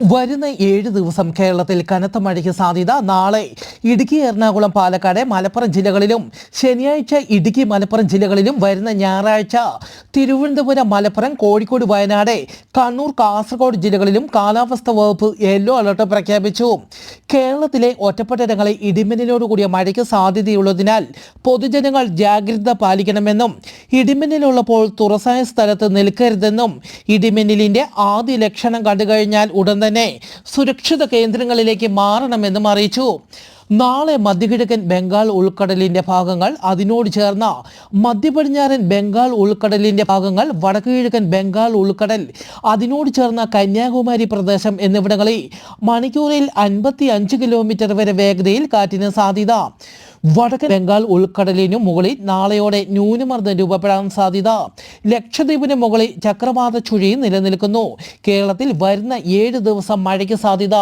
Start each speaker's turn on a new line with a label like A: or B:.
A: വരുന്ന ഏഴ് ദിവസം കേരളത്തിൽ കനത്ത മഴയ്ക്ക് സാധ്യത. നാളെ ഇടുക്കി എറണാകുളം പാലക്കാട് മലപ്പുറം ജില്ലകളിലും ശനിയാഴ്ച ഇടുക്കി മലപ്പുറം ജില്ലകളിലും വരുന്ന ഞായറാഴ്ച തിരുവനന്തപുരം മലപ്പുറം കോഴിക്കോട് വയനാട് കണ്ണൂർ കാസർഗോഡ് ജില്ലകളിലും കാലാവസ്ഥ വകുപ്പ് യെല്ലോ അലർട്ട് പ്രഖ്യാപിച്ചു. കേരളത്തിലെ ഒറ്റപ്പെട്ടയിടങ്ങളിൽ ഇടിമിന്നലോടുകൂടിയ മഴയ്ക്ക് സാധ്യതയുള്ളതിനാൽ പൊതുജനങ്ങൾ ജാഗ്രത പാലിക്കണമെന്നും ഇടിമിന്നലുള്ളപ്പോൾ തുറസായ സ്ഥലത്ത് നിൽക്കരുതെന്നും ഇടിമിന്നലിന്റെ ആദ്യ ലക്ഷണം കണ്ടുകഴിഞ്ഞാൽ ഉടൻ തന്നെ സുരക്ഷിത കേന്ദ്രങ്ങളിലേക്ക് മാറണമെന്നും അറിയിച്ചു. നാളെ മധ്യകിഴക്കൻ ബംഗാൾ ഉൾക്കടലിന്റെ ഭാഗങ്ങൾ അതിനോട് ചേർന്ന മധ്യപടിഞ്ഞാറൻ ബംഗാൾ ഉൾക്കടലിന്റെ ഭാഗങ്ങൾ വടക്കു കിഴക്കൻ ബംഗാൾ ഉൾക്കടൽ അതിനോട് ചേർന്ന കന്യാകുമാരി പ്രദേശം എന്നിവിടങ്ങളിൽ മണിക്കൂറിൽ അൻപത്തി കിലോമീറ്റർ വരെ വേഗതയിൽ കാറ്റിന് സാധ്യത. വടക്കൻ ബംഗാൾ ഉൾക്കടലിനു മുകളിൽ നാളെയോടെ ന്യൂനമർദ്ദം രൂപപ്പെടാൻ സാധ്യത. ലക്ഷദ്വീപിന് മുകളിൽ ചക്രവാത ചുഴി നിലനിൽക്കുന്നു. കേരളത്തിൽ വരുന്ന ഏഴ് ദിവസം മഴയ്ക്ക് സാധ്യത.